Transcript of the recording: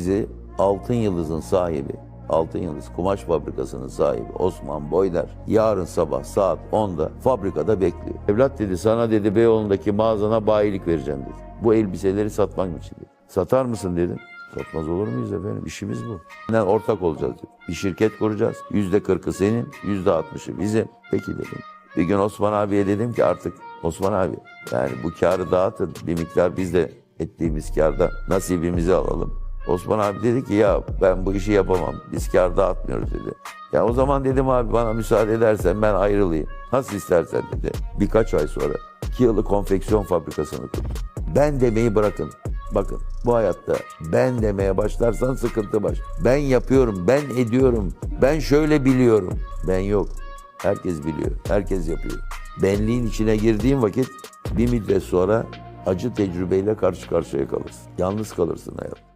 Bizi Altın Yıldız'ın sahibi, Altın Yıldız Kumaş Fabrikası'nın sahibi Osman Boylar yarın sabah saat 10'da fabrikada bekliyor. Evlat dedi sana dedi Beyoğlu'ndaki mağazana bayilik vereceğim dedi. Bu elbiseleri satmak için dedi. Satar mısın dedim. Satmaz olur muyuz efendim? İşimiz bu. Ben ortak olacağız dedi. Bir şirket kuracağız. Yüzde kırkı senin, yüzde altmışı bizim. Peki dedim. Bir gün Osman abiye dedim ki artık Osman abi yani bu karı dağıtın. Bir miktar biz de ettiğimiz karda nasibimizi alalım. Osman abi dedi ki ya ben bu işi yapamam. Biz kar dağıtmıyoruz dedi. Ya o zaman dedim abi bana müsaade edersen ben ayrılayım. Nasıl istersen dedi. Birkaç ay sonra iki yıllık konfeksiyon fabrikasını kurdum. Ben demeyi bırakın. Bakın bu hayatta ben demeye başlarsan sıkıntı baş. Ben yapıyorum, ben ediyorum, ben şöyle biliyorum. Ben yok. Herkes biliyor, herkes yapıyor. Benliğin içine girdiğin vakit bir müddet sonra acı tecrübeyle karşı karşıya kalırsın. Yalnız kalırsın hayat.